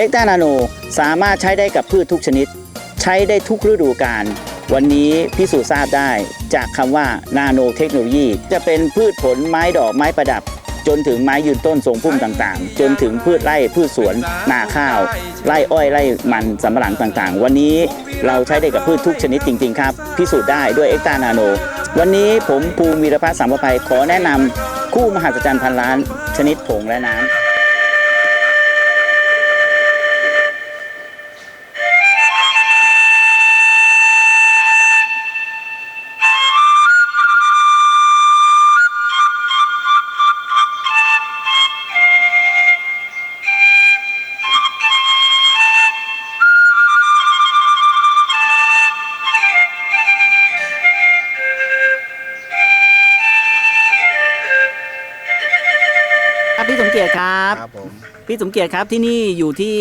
เอ็กตานาโนสามารถใช้ได้กับพืชทุกชนิด ใช้ได้ทุกฤดูกาลวันนี้พิสูจน์ทราบได้จากคำว่านาโนเทคโนโลยี จะเป็นพืชผลไม้ดอกไม้ประดับ จนถึงไม้ยืนต้นทรงพุ่มต่างๆ จนถึงพืชไร่พืชสวน นาข้าว ไร่อ้อยไร่มันสำปะหลังต่างๆ วันนี้เราใช้ได้กับพืชทุกชนิดจริง ๆ ครับ พิสูจน์ได้ด้วยเอ็กตานาโน วันนี้ผมภูมิวีรพัฒน์สัมภภัยขอแนะนำคู่มหัศจรรย์พันล้าน ชนิดผงและน้ำ พี่สมเกียรติครับที่นี่อยู่ที่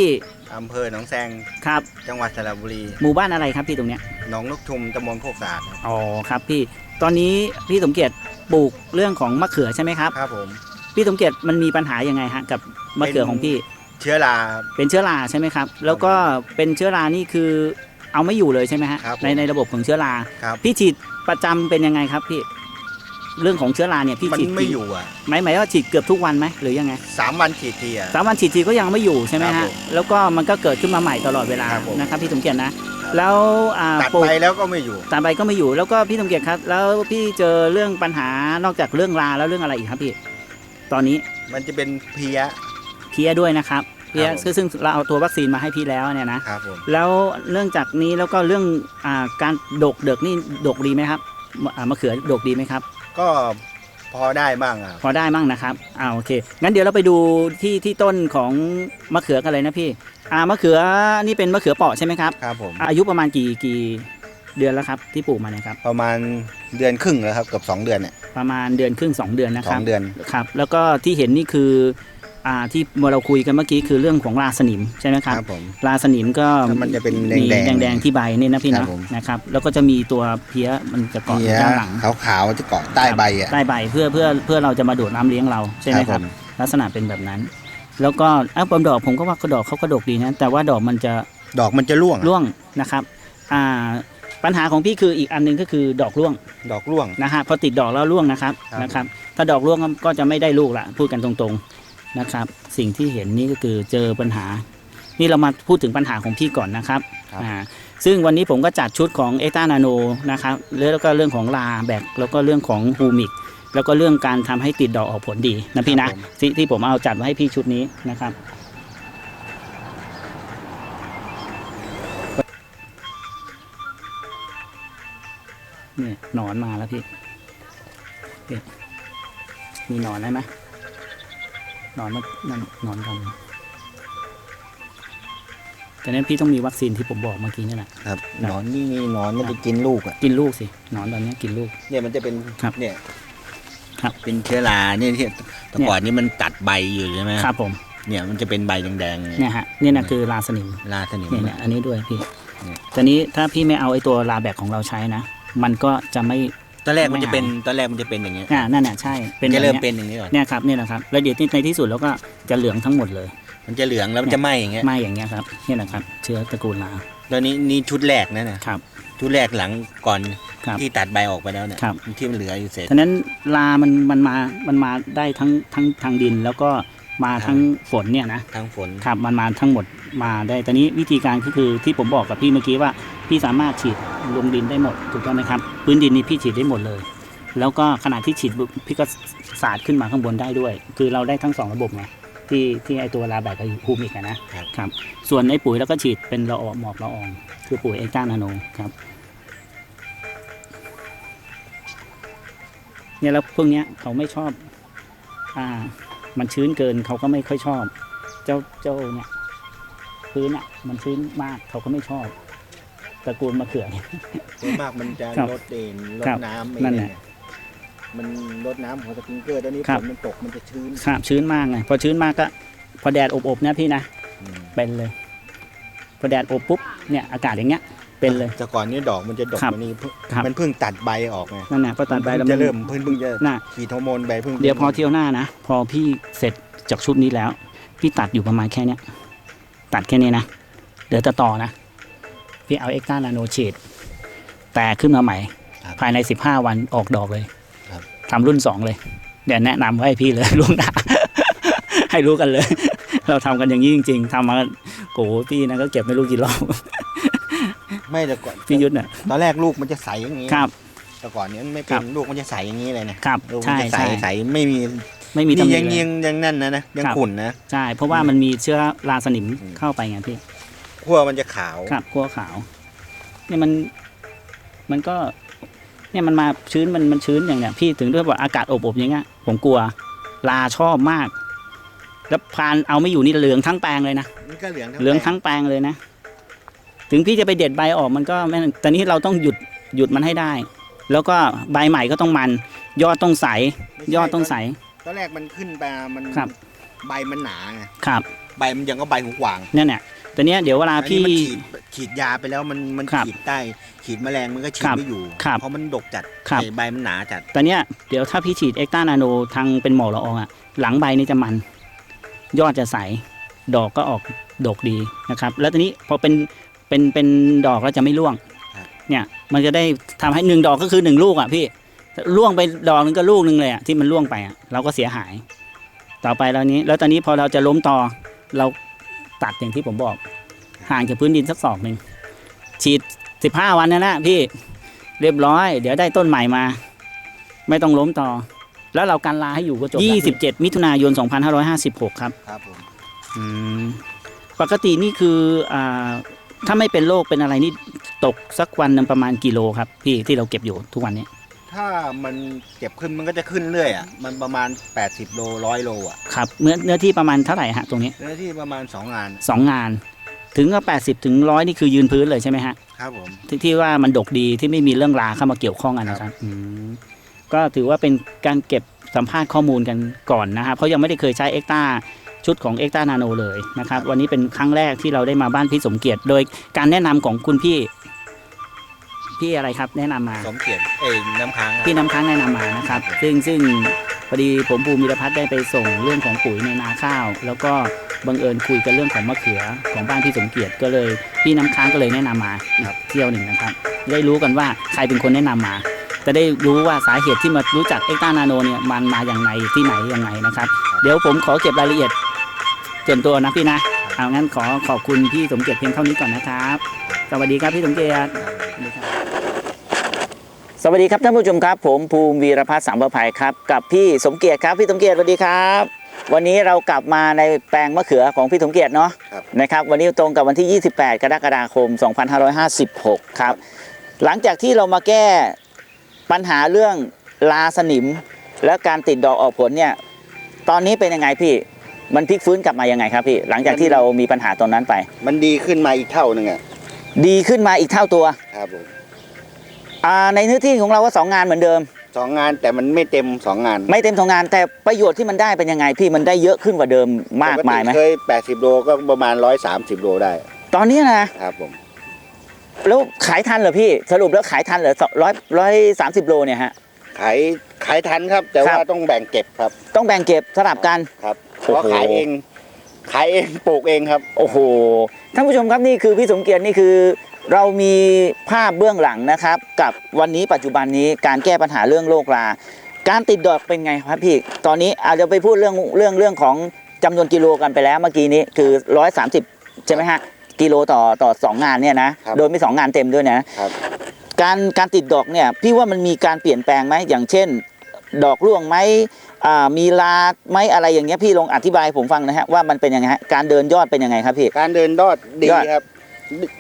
อำเภอหนองแซงครับจังหวัดสระบุรีหมู่บ้านอะไรครับพี่ตรงเนี้ยหนองนกชุมตำบลโคกสะอาดครับอ๋อครับพี่ตอนนี้พี่สมเกียรติปลูกเรื่องของมะเขือใช่ไหมครับครับผม พี่สมเกียรติมันมีปัญหายังไงฮะกับมะเขือของพี่ เชื้อราเป็นเชื้อราใช่ไหมครับ แล้วก็เป็นเชื้อรานี่คือเอาไม่อยู่เลยใช่ไหมฮะครับผมในในระบบของเชื้อราครับ พี่ฉีดประจำเป็นยังไงครับพี่ เรื่องของเชื้อราเนี่ยพี่มันฉีดไม่อยู่อะหมายหมายว่าฉีดเกือบทุกวันไหมหรือยังไงสามวันขีดทีอะ สามวันฉีดทีก็ยังไม่อยู่ใช่ไหมครัฮะบผมแล้วก็มันก็เกิดขึ้นมาใหม่ตลอดเวลาครับผม นะครับพี่สมเกียรตินะแล้วอ่าตัดปลูก ไปแล้วก็ไม่อยู่ ตามไปก็ไม่อยู่แล้วก็พี่สมเกียรติครับ แล้วพี่เจอเรื่องปัญหานอกจากเรื่องราแล้วเรื่องอะไรอีกครับพี่ ตอนนี้มันจะเป็นเพลี้ย เพี้ยด้วยนะครับเพี้ยครับผม ซึ่งซึ่งเราเอาตัววัคซีนมาให้พี่แล้วเนี่ยนะครับผมแล้วเรื่องจากนี้แล้วก็เรื่องอ่าการดกเดือกนี่ดกดีไหมครับมะอ่ามะเขือดกดีไหมครับ ก็พอได้บ้างอะพอได้มั่งนะครับอ่าโอเค งั้นเดี๋ยวเราไปดูที่ที่ต้นของมะเขือกันเลยนะพี่อ่ามะเขือนี่เป็นมะเขือเปราะใช่ไหมครับ ครับผม อายุประมาณกี่กี่เดือนแล้วครับที่ปลูกมาเนี่ยครับ ประมาณเดือนครึ่งแล้วครับเกือบสองเดือนเนี่ยประมาณเดือนครึ่งสองเดือนนะสคอรับงเดือน ครับ แล้วก็ที่เห็นนี่คือ อ่าที่เราคุยกันเมื่อกี้คือเรื่องของราสนิมใช่ไหมครับครับผมราสนิมก็แล้วมันจะเป็นมีแดงๆแดงๆที่ใบนี่นะพี่ครันะบผมนะครับแล้วก็จะมีตัวเพี้ยมันจะเกาะเพอลี้ยู่ยด้านหลังขาวๆจะเกาะใต้ใบอะใต้ใบเพื่อเพื่อเพื่อเราจะมาดูดน้ำเลี้ยงเราใช่ไหมคครัรับบผมลักษณะเป็นแบบนั้น แล้วก็อ้าวปมดอกผมก็ว่ากระดอกเขากระดกดีนะแต่ว่าดอกมันจะดอกมันจะร่วงอะร่วงนะครับอ่าปัญหาของพี่คืออีกอันหนึงก็คือดอกร่วง ดอกร่วงนะฮะพอติดดอกแล้วร่วงนะครับครับนะครับ ถ้าดอกร่วงก็จะไม่ได้ลูกละพูดกันตรงๆ นะครับ สิ่งที่เห็นนี่ก็คือเจอปัญหา นี่เรามาพูดถึงปัญหาของพี่ก่อนนะครับครับอ่าซึ่งวันนี้ผมก็จัดชุดของเอต้านาโนนะครับแล้วก็เรื่องของลาแบกแล้วก็เรื่องของฮูมิกแล้วก็เรื่องการทำให้ติดดอกออกผลดีนะพี่นะครับผมที่ที่ผมเอาจัดมาให้พี่ชุดนี้นะครับ นี่หนอนมาแล้วพี่นี่มีหนอนได้ไหมห นอนมานั่นหนอนกันแต่นั้นพี่ต้องมีวัคซีนที่ผมบอกเมื่อกี้นี่แหละครับคหรับนอนนี่นี่หนอนมันจะกินลูกอะกินลูกสิหนอนตอนนี้กินลูก เนี่ยมันจะเป็นครับเนี่ยครับเป็นเชื้อราเนี่ยที่แต่เนี่ยก่อนนี่มันตัดใบอยู่ใช่ไหมครับผมเนี่ยมันจะเป็นใบแดงๆเนี่ยเนี่ยฮะนี่นะคือลาสนิมราสนิมเนี่ยเนี่ยอันนี้ด้วยพี่เนี่ยตอนนี้ถ้าพี่ไม่เอาไอ้ตัวลาแบกของเราใช้นะ มันก็จะไม่ ตอนแรกมันไม่จะเป็นหายตอนแรกมันจะเป็นอย่างเงี้ยอ่านั่นน่ะใช่เป็นจะแบบเริ่มเนี้ยเป็นอย่างนี้ก่อนเนี่ยครับเนี่ยนะครับแล้วเดี๋ยวที่ในที่สุดแล้วก็จะเหลืองทั้งหมดเลยมันจะเหลืองแล้วมันจะไหม้อย่างเงี้ยไหม่อย่างเงี้ยครับเนี่ยนะครับ เชื้อตระกูลลาตอนนี้นี่ชุดแรกนะเนี่ยครับ ชุดแรกหลังก่อนครับที่ตัดใบออกไปแล้วเนี่ยครับ ที่มันเหลืออยู่เศษ ฉะนั้นลามันมันมามันมาได้ทั้งทั้งทางดิน แล้วก็มาทั้งฝนเนี่ยนะ ทั้งฝน ครับมันมาทั้งหมดมาได้ ตอนนี้วิธีการก็คือที่ผมบอกกับพี่เมื่อกี้ว่า พี่สามารถฉีดลงดินได้หมดถูกต้องไหมครับพื้นดินนี่พี่ฉีดได้หมดเลย แล้วก็ขณะที่ฉีดปุ๊บพี่ก็สาดขึ้นมาข้างบนได้ด้วย คือเราได้ทั้งสองระบบไงที่ที่ไอตัวลาแบกกับฮูมิกอะนะครับครับส่วนไอปุ๋ยแล้วก็ฉีดเป็นละอองหมอกละออง คือปุ๋ยเอ็กต้านาโนครับเนี่ยแล้วพวกเนี้ยเขาไม่ชอบ อ่า มันชื้นเกินเขาก็ไม่ค่อยชอบ เจ้าเจ้าเนี่ยพื้นอะ มันชื้นมากเขาก็ไม่ชอบ ตระกูลมะเขือเนี่ยส่วนมากมันจะครับลดเด่นลครัดบน้ำไม่นั่นได้แหละ มันลดน้ำของสปริงเกอร์ตอนนี้ครัฝบนมันตกมันจะชื้นครับชื้นมากไงพอชื้นมากก็ พอแดดอบๆนะพี่นะอืมเป็นเลย พอแดดอบปุ๊บเนี่ยอากาศอย่างเงี้ยเป็นเลย แต่ก่อนนี้ดอกมันจะดกครับมันนี่เพิ่งครับ มันเพิ่งตัดใบออกไงนั่นแหละพอตัดใบแล้วจะมันเริ่มเพิ่งเพิ่งจะน่ะขีดฮอร์โมนใบเพิ่งเดี๋ยวพอเที่ยวหน้านะ พอพี่เสร็จจากชุดนี้แล้ว พี่ตัดอยู่ประมาณแค่เนี้ยตัดแค่นี้นะเดี๋ยวจะต่อนะ พี่เอาเอ็กซ์ต้านาโนฉีด แต่ขึ้นมาใหม่ ครับภายใน 15 วันออกดอกเลยครับ ทำรุ่น 2 เลย เดี๋ยวแนะนำให้พี่เลย ล่วงหน้า ให้รู้กันเลย เราทำกันอย่างนี้จริง ๆทำมาโอ้โหพี่นะก็เก็บไม่รู้กี่รอบ ไม่แต่ก่อนพี่ยุทธเนี่ยตอนแรกลูกมันจะใสอย่างนี้ครับ แต่ก่อนเนี้ยมันไม่คเป็รันบ ลูกมันจะใสอย่างนี้เลยนะครับ ลูกมันใช่จะใสใช่ใสไม่มีไม่มีนี่ตำหนิยังเลยยังยังนั่นนะนะยังครับ ขุ่นนะ ใช่ เพราะว่ามันมีเชื้อราสนิมอืมเข้าไปไงพี่ ขั้วมันจะขาว ครับขั้วขาวเนี่ยมันมันก็เนี่ยมันมาชื้นมันมันชื้นอย่างเนี้ยพี่ถึงด้วยว่าอากาศอบอบอย่างเงี้ยผมกลัวลาชอบมาก แล้วพานเอาไม่อยู่นี่เหลืองทั้งแปลงเลยนะมันก็เหลืองเหลืองทั้งแปลงเลยนะ ถึงพี่จะไปเด็ดใบออกมันก็ไม่แต่นี้เราต้องหยุดหยุดมันให้ได้ แล้วก็ใบใหม่ก็ต้องมัน ยอดต้องใสไม่ใช่ยอดต้องใสตอนแรกมันขึ้นมามันครับ ใบมันหนาไงครับ ใบมันยังก็ใบหูกวางเนี่ยเนี่ย แต่เนี้ยเดี๋ยวเวลาอันนี้พี่ มันฉีดฉีดยาไปแล้วมันมันครับฉีดได้ฉีดแมลงมันก็ฉีคดรับไม่อยู่ ครับเพราะมันดกจัดครับ ไอ้ใบมันหนาจัดแต่เนี้ยเดี๋ยวถ้าพี่ฉีดเอ็กตานาโนทางเป็นหมอกละอองอะหลังใบนี่จะมัน ยอดจะใส ดอกก็ออกดกดีนะครับ แล้วตอนนี้พอเป็นเป็นเป็นดอกแล้วจะไม่ร่วงครับ เนี่ยมันจะได้ทำให้หนึ่งดอกก็คือหนึ่งลูกอะพี่ร่วงไปดอกหนึงก็ลูกหนึงเลยอะที่มันร่วงไปอะเราก็เสียหาย ต่อไปแล้วนี้ แล้วตอนนี้พอเราจะล้มต่อเรา ตัดอย่างที่ผมบอก ห่างจากพื้นดินสักศอกหนึ่งฉีดสิบห้าวันนะนะพี่เรียบร้อย เดี๋ยวได้ต้นใหม่มา ไม่ต้องล้มต่อ แล้วเรากันลาให้อยู่ก็จบ27มิถุนายน2556ครับครับผมอืมปกตินี่คืออ่าถ้าไม่เป็นโรคเป็นอะไรนี่ตกสักวันหนึงประมาณกิโลครับ พี่ที่เราเก็บอยู่ทุกวันนี้ ถ้ามันเก็บขึ้นมันก็จะขึ้นเรื่อยอะมันประมาณ 80 โลร้อยโลอะครับเนื้อเนื้อที่ประมาณเท่าไหร่ฮะตรงนี้เนื้อที่ประมาณ 2 งาน สองงาน ถึงก็80ถึงร้อยนี่คือยืนพื้นเลยใช่ไหมฮะครับผมที่ที่ว่ามันดกดีที่ไม่มีเรื่องราเข้ามาเกี่ยวข้องกันนะครับอืมก็ถือว่าเป็นการเก็บสัมภาษณ์ข้อมูลกันก่อนนะครับเพราะยังไม่ได้เคยใช้เอ็กตาชุดของเอ็กตานาโนเลยนะครับวันนี้เป็นครั้งแรกที่เราได้มาบ้านพี่สมเกียรติ โดยการแนะนำของคุณพี่ พี่อะไรครับแนะนำมา สมเกียรติเอ้ยน้ำค้างอะพี่น้ำค้างแนะนำมานะครับ ซึ่งซึ่งพอดีผมภูมิรพัฒน์ได้ไปส่งเรื่องของปุ๋ยในนาข้าว แล้วก็บังเอิญคุยกันเรื่องของมะเขือของบ้านพี่สมเกียรติก็เลย พี่น้ำค้างก็เลยแนะนำมาอีกเที่ยวหนึ่งนะครับ ได้รู้กันว่าใครเป็นคนแนะนำมา จะได้รู้ว่าสาเหตุที่มารู้จักเอ็กตานาโนเนี่ยมันมาอย่างไรที่ไหนยังไงนะครับ เดี๋ยวผมขอเก็บรายละเอียดส่วนตัวนะพี่นะเอางั้นขอขอบคุณพี่สมเกียรติเพียงเท่านี้ก่อนนะครับ สวัสดีครับพี่สมเกียรติสวัสดีครับ สวัสดีครับท่านผู้ชมครับ ผมภูมิวีรพัฒน์สังประภัยครับกับพี่สมเกียรติครับพี่สมเกียรติสวัสดีครับ วันนี้เรากลับมาในแปลงมะเขือของพี่สมเกียรติเนาะครับ นะครับ วันนี้ตรงกับวันที่ 28 กรกฎาคม 2556 ครับ หลังจากที่เรามาแก้ปัญหาเรื่องลาสนิม และการติดดอกออกผลเนี่ยตอนนี้เป็นยังไงพี่มันพลิกฟื้นกลับมายังไงครับพี่หลังจากที่เรามีปัญหาตรงนั้นไป มันดีขึ้นมาอีกเท่าหนึงอะดีขึ้นมาอีกเท่าตัว ครับผม อ่าในเนื้อที่ของเราก็สองงานเหมือนเดิม สองงานแต่มันไม่เต็มสองงานไม่เต็มสองงานแต่ประโยชน์ที่มันได้เป็นยังไงพี่มันได้เยอะขึ้นกว่าเดิมมากมายไหมปติเคย 80 โลก็ประมาณ 130 โลได้ตอนนี้นะครับผมแล้วขายทันเหรอพี่สรุปแล้วขายทันเหรอร้อยร้อยสามสิบโลเนี่ยฮะ ขายขายทันครับ แต่ครัว่าบต้องแบ่งเก็บครับ ต้องแบ่งเก็บสลับกันครับโอ้โหเพราะขายเองขายเองปลูกเองครับ โอ้โหท่านผู้ชมครับนี่คือพี่สมเกียรตินี่คือ เรามีภาพเบื้องหลังนะครับ กับวันนี้ปัจจุบันนี้การแก้ปัญหาเรื่องโรคราการติดดอกเป็นไงครับพี่ ตอนนี้อาจจะไปพูดเรื่องเรื่องเรื่องของจำนวนกิโลกันไปแล้วเมื่อกี้นี้คือ 130 ใช่ไหมฮะกิโลต่อต่อสองงานเนี่ยนะครับโดยไม่สองงานเต็มด้วยนะครับการการติดดอกเนี่ยพี่ว่ามันมีการเปลี่ยนแปลงไหมอย่างเช่น ดอกร่วงไหมอ่ามีลาไหมอะไรอย่างเงี้ยพี่ลองอธิบายให้ผมฟังนะฮะว่ามันเป็นยังไงฮะการเดินยอดเป็นยังไงครับพี่การเดินยอดดียอดครับ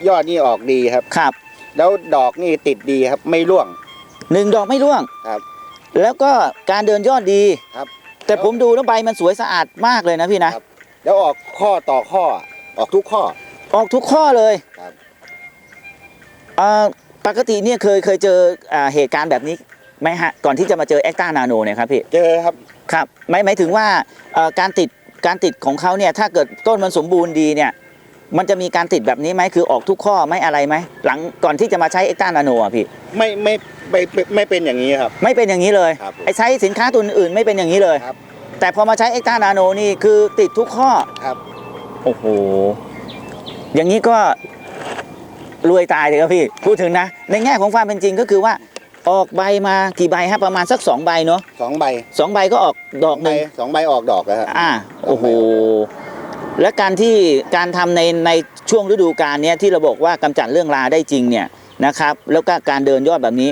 ยอดนี่ออกดีครับ ครับแล้วดอกนี่ติดดีครับไม่ร่วง หนึ่งดอกไม่ร่วงครับ แล้วก็การเดินยอดดีครับ แต่ผมดูแล้วใบมันสวยสะอาดมากเลยนะพี่นะ ครับ แล้วออกข้อต่อข้อออกทุกข้อออกทุกข้อเลยครับเอ่อปกติเนี่ยเคยเคยเจออ่าเหตุการณ์แบบนี้ไหมฮะ ก่อนที่จะมาเจอแอคตานาโนเนี่ยครับพี่ เจอครับ ครับหมายหมายถึงว่าเอ่อการติดการติดของเขาเนี่ยถ้าเกิดต้นมันสมบูรณ์ดีเนี่ย มันจะมีการติดแบบนี้ไหมคือออกทุกข้อไม่อะไรไหมหลังก่อนที่จะมาใช้เอ็กตานาโนอะพี่ไม่ไม่ไม่ไม่ไม่เป็นอย่างนี้ครับ ไม่เป็นอย่างนี้เลยครับผม ไอ้ใช้สินค้าตัวอื่นไม่เป็นอย่างนี้เลย ครับแต่พอมาใช้เอ็กตานาโนนี่คือติดทุกข้อ ครับ โอ้โห อย่างนี้ก็รวยตายเลยครับพี่ พูดถึงนะ ในแง่ของความเป็นจริงก็คือว่า ออกใบมากี่ใบฮะประมาณสักสองใบเนาะสองใบสองใบก็ออกดอกสองหใบนึ่งสองใบออกดอกแล้วฮะ อ่า โอ้โห และการที่การทำในในช่วงฤดูกาลเนี้ยที่เราบอกว่ากำจัดเรื่องราได้จริงเนี่ยนะครับ แล้วก็การเดินยอดแบบนี้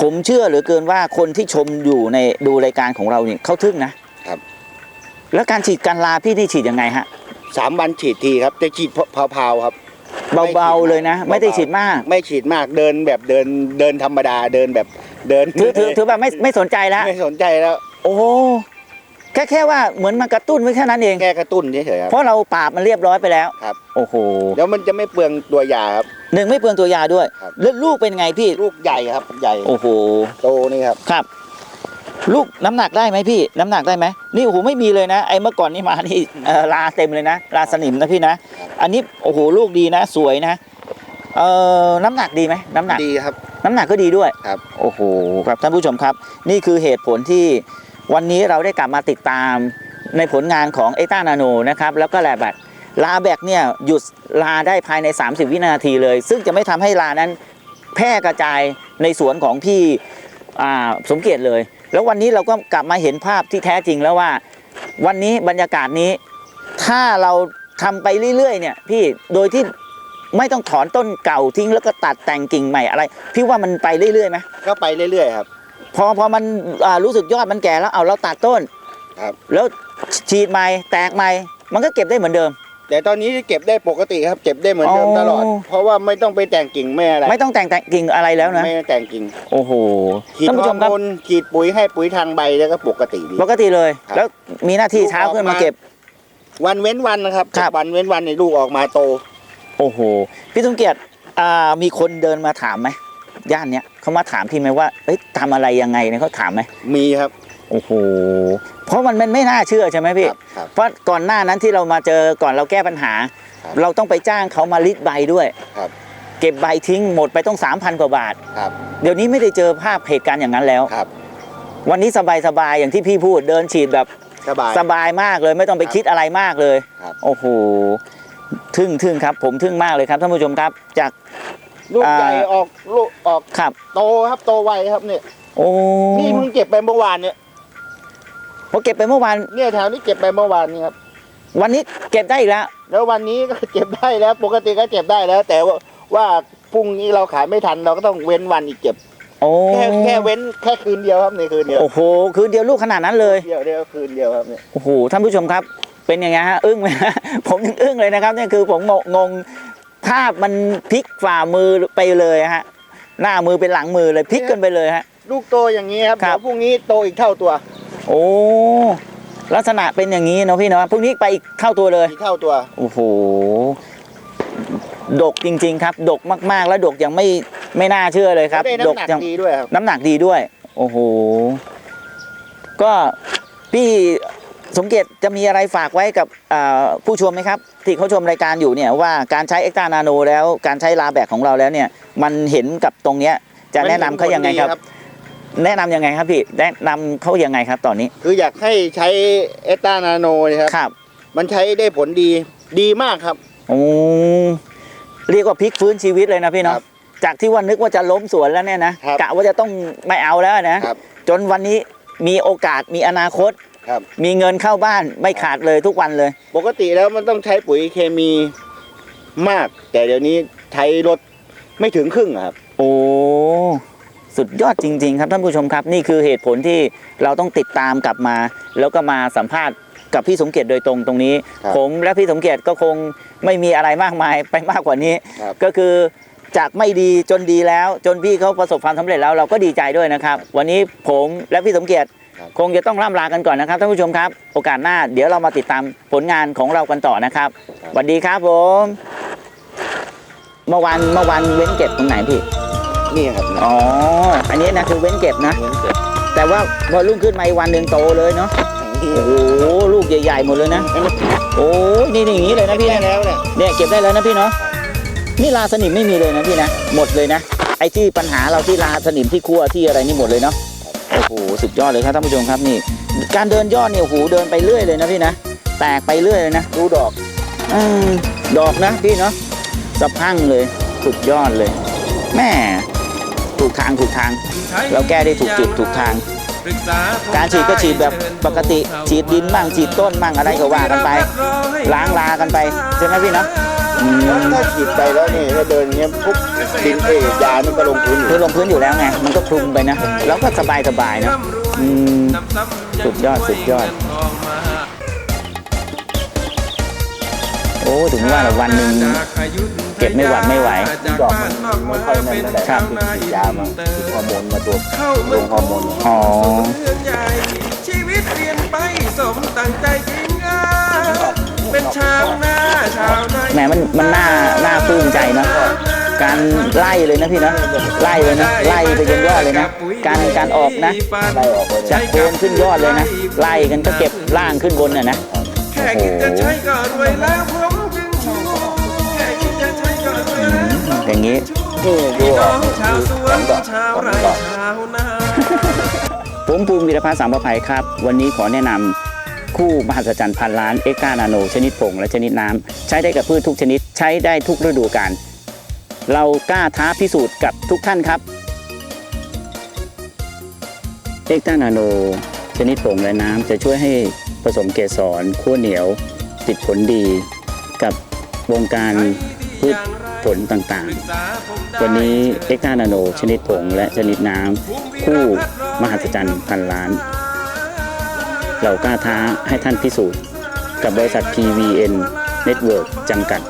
ผมเชื่อเหลือเกินว่าคนที่ชมอยู่ในดูรายการของเราเนี่ยเขาทึ่งนะครับ แล้วการฉีดการลาพี่นี่ฉีดยังไงฮะสามวันฉีดทีครับจะฉีดเผาๆครับเบาๆเลยนะ ไม่ได้ฉีดมาก ไม่ฉีดมากเดินแบบเดินเดินธรรมดาเดินแบบเดินถือถือถือแบบไม่ไม่สนใจแล้วไม่สนใจแล้ว โอ้ แค่แค่ว่าเหมือนมากระตุ้นไว้แค่นั้นเอง แค่กระตุ้นเฉยๆครับ เพราะเราปราบมันเรียบร้อยไปแล้วครับ โอ้โหแล้วมันจะไม่เปลืองตัวยาครับ หนึ่งไม่เปลืองตัวยาด้วย ครับ แล้วลูกเป็นไงพี่ ลูกใหญ่ครับ ใหญ่โอ้โห โตนี่ครับ ครับ ลูกน้ำหนักได้ไหมพี่ น้ำหนักได้ไหมนี่โอ้โหไม่มีเลยนะ ไอ้เมื่อก่อนนี่มานี่เอ่อลาเต็มเลยนะลาสนิมนะพี่นะครับอันนี้โอ้โหลูกดีนะ สวยนะ เอ่อน้ำหนักดีไหมน้ำหนัก ดีครับ น้ำหนักก็ดีด้วยครับ โอ้โหครับท่านผู้ชมครับ นี่คือเหตุผลที่ วันนี้เราได้กลับมาติดตามในผลงานของเอต้านาโนนะครับแล้วก็แลแบกลาแบกเนี่ยหยุดลาได้ภายใน 30 วินาทีเลย ซึ่งจะไม่ทำให้ลานั้นแพร่กระจายในสวนของพี่สมเกียรติเลย แล้ววันนี้เราก็กลับมาเห็นภาพที่แท้จริงแล้วว่า วันนี้บรรยากาศนี้ ถ้าเราทำไปเรื่อยๆเนี่ยพี่โดยที่ไม่ต้องถอนต้นเก่าทิ้งแล้วก็ตัดแต่งกิ่งใหม่อะไร พี่ว่ามันไปเรื่อยๆไหมก็ไปเรื่อยๆครับ พอพอมันอ่ารู้สึกยอดมันแก่แล้วเอาเราตัดต้นครับ แล้วฉีดใหม่แตกใหม่ มันก็เก็บได้เหมือนเดิม แต่ตอนนี้เก็บได้ปกติครับ เก็บได้เหมือนเดิมอ๋อตลอดเพราะว่าไม่ต้องไปแต่งกิ่งไม่อะไรไม่ต้องแต่งแต่งกิ่งอะไรแล้วนะไม่แต่งกิ่งโอ้โหฉีดท่านฮผู้อชร์มครับโมนฉีดปุ๋ยให้ปุ๋ยทางใบแล้วก็ปกติดี ปกติเลย ครับ แล้วมีหน้าที่เช้าขึ้นมาเก็บ วันเว้นวันนะครับครับ วันเว้นวันในลูกออกมาโต โอ้โหพี่สมเกียรติอ่ามีคนเดินมาถามไหม ย่านเนี้ยเขามาถามพี่ไหมว่าเอ้ยทำอะไรยังไงเนี่ยเขาถามไหมมีครับ โอ้โหเพราะมันมันไม่น่าเชื่อใช่ไหมพี่ ครับครับ เพราะก่อนหน้านั้นที่เรามาเจอก่อนเราแก้ปัญหา ครับเราต้องไปจ้างเขามาลิดใบด้วยครับ เก็บใบทิ้งหมดไปต้องสามพันกว่าบาท ครับเดี๋ยวนี้ไม่ได้เจอภาพเหตุการณ์อย่างนั้นแล้ว ครับวันนี้สบายสบายๆอย่างที่พี่พูดเดินฉีดแบบ สบาย สบายมากเลยไม่ต้องไปครับคิดอะไรมากเลย ครับ โอ้โห ทึ่งทึ่งครับ ผมทึ่งมากเลยครับท่านผู้ชมครับ จาก ลูกอ่าใหญ่ออกลูกออกครับ โตครับโตไวครับเนี่ยโอ้นี่เพิ่งเก็บไปเมื่อวานเนี่ยพอเก็บไปเมื่อวานเนี่ยแถวนี้เก็บไปเมื่อวานนี่ครับวันนี้เก็บได้อีกแล้ว แล้ววันนี้ก็เก็บได้แล้ว ปกติก็เก็บได้แล้ว แต่ว่าว่าพรุ่งนี้เราขายไม่ทันเราก็ต้องเว้นวันอีกเก็บโอ้แค่แค่เว้นแค่คืนเดียวครับในคืนเดียวโอ้โหคืนเดียวลูกขนาดนั้นเลยเดียวเดียวคืนเดียวครับเนี่ยโอ้โหท่านผู้ชมครับ เป็นยังไงฮะอึ้งไหมฮะผมยังอึ้งเลยนะครับเนี่ยคือผมงง งภาพมันพลิกฝ่ามือไปเลยฮะ หน้ามือเป็นหลังมือเลยพลิกกันไปเลยฮะ ลูกโตอย่างนี้ครับครับเดี๋ยวพรุ่งนี้โตอีกเท่าตัว โอ้ลักษณะเป็นอย่างนี้เนาะพี่เนาะพรุ่งนี้ไปอีกเท่าตัวเลย อีกเท่าตัว โอ้โห ดกจริง ๆ ครับ ดกมากๆ แล้วดกยังไม่ไม่น่าเชื่อเลยครับได้ดน้ำกหนักยังดีด้วยครับ น้ำหนักดีด้วย โอ้โห ก็พี่ สมเกียรติจะมีอะไรฝากไว้กับอ่าผู้ชมไหมครับ ที่เขาชมรายการอยู่เนี่ยว่าการใช้เอ็กตานาโนแล้วการใช้ลาแบกของเราแล้วเนี่ย มันเห็นกับตรงเนี้ยจะแนะนำเขายังไงครับ แนะนำยังไงครับพี่แนะนำเขายังไงครับตอนนี้คืออยากให้ใช้เอตานาโนนะครับ ครับมันใช้ได้ผลดีดีมากครับ โอ้เรียกว่าพลิกฟื้นชีวิตเลยนะพี่เนาะครับจากที่ว่านึกว่าจะล้มสวนแล้วเนี่ยนะครับ กะว่าจะต้องไม่เอาแล้วนะ ครับ จนวันนี้มีโอกาสมีอนาคต ครับ มีเงินเข้าบ้านไม่ขาดเลยทุกวันเลย ปกติแล้วมันต้องใช้ปุ๋ยเคมีมาก แต่เดี๋ยวนี้ใช้รถไม่ถึงครึ่งอะครับ โอ้สุดยอดจริง ๆ ครับท่านผู้ชมครับ นี่คือเหตุผลที่เราต้องติดตามกลับมา แล้วก็มาสัมภาษณ์กับพี่สมเกียรติโดยตรงตรงนี้ ครับผมและพี่สมเกียรติก็คงไม่มีอะไรมากมายไปมากกว่านี้ ครับ ก็คือจากไม่ดีจนดีแล้ว จนพี่เขาประสบความสำเร็จแล้วเราก็ดีใจด้วยนะครับ วันนี้ผมและพี่สมเกียรติ ครับคงจะต้องล่ำลากันก่อนนะครับท่านผู้ชมครับ โอกาสหน้าเดี๋ยวเรามาติดตามผลงานของเรากันต่อนะครับสวัสดีครับผมเมื่อวานเมื่อวานเว้นเก็บตรงไหนพี่นี่ครับอ๋ออันนี้นะคือเว้นเก็บนะเหมือนเกิดแต่ว่าพอรุ่งขึ้นมาอีกวันหนึ่งโตเลยเนาะนี่โอ้โหลูกใหญ่ๆหมดเลยนะ โอ้ยนี่นี่อย่างนี้เลยนะพี่ได้นะแล้วเนี่ยเนี่ยเก็บได้แล้วนะพี่เนาะนี่ลาสนิมไม่มีเลยนะพี่นะหมดเลยนะไอ้ที่ปัญหาเราที่ลาสนิมที่คั่วที่อะไรนี่หมดเลยเนาะ โอ้โหสุดยอดเลยครับท่านผู้ชมครับนี่ การเดินยอดเนี่ยโอ้โหเดินไปเรื่อยเลยนะพี่นะแตกไปเรื่อยเลยนะดูดอกอืมดอกนะพี่เนาะสะพรั่งเลยสุดยอดเลยแม่ถูกทางถูกทาง เราแก้ได้ถูกจุดถูกทาง การฉีดก็ฉีดแบบปกติ ฉีดดินบ้างฉีดต้นบ้างอะไรก็ว่ากันไป ล้างลากันไปใช่ไหมพี่เนาะอืม ถ้าฉีดไปแล้วนี่ถ้าเดินเงี้ยปุ๊บดินเอยยามันก็ลงพื้นอยู่คือลงพื้นอยู่แล้วไง มันก็คลุมไปนะ แล้วก็สบายสบายๆนะอืมสุดยอดสุดยอด โอ้ถึงว่าละวันหนึ่งเก็บไม่หวัดไม่ไหวดอกมันไม่ค่อยนั่นนั่นแหละครับฉีดยามาฉีดฮอร์โมนมาตัวลงฮอร์โมนอ๋อชีวิตเปลี่ยนไปสมตั้งใจทีมงานเป็นชาวนาชาวนา แหมมันมันน่าน่าปลื้มใจนะการไล่เลยนะพี่นะไล่เลยนะไล่ไปจนยอดเลยนะ การการออกนะไล่ออกเลยจากโคนขึ้นยอดเลยนะ ไล่กันก็เก็บล่างขึ้นบนน่ะนะแค่คิดจะใช้ก็รวยแล้วผมจึงชูแค่คิดจะใช้ก็รวยแล้วอย่างนี้นี่ดูออกชาวสวนชาวไร่ชาวนาผมภูมิวีรพัฒน์สามประภัยครับ วันนี้ขอแนะนำ คู่มหัศจรรย์พันล้านเอ็กกานาโน ชนิดผงและชนิดน้ำ ใช้ได้กับพืชทุกชนิด ใช้ได้ทุกฤดูกาลเรากล้าท้าพิสูจน์กับทุกท่านครับเอ็กกานาโน ชนิดผงและน้ำจะช่วยให้ผสมเกสรขั้วเหนียว ติดผลดี กับวงการพืชผลต่างๆ วันนี้เอ็กกานาโน ชนิดผงและชนิดน้ำ คู่มหัศจรรย์พันล้าน เรากล้าท้าให้ท่านพิสูจน์ กับบริษัท PVN Network จำกัด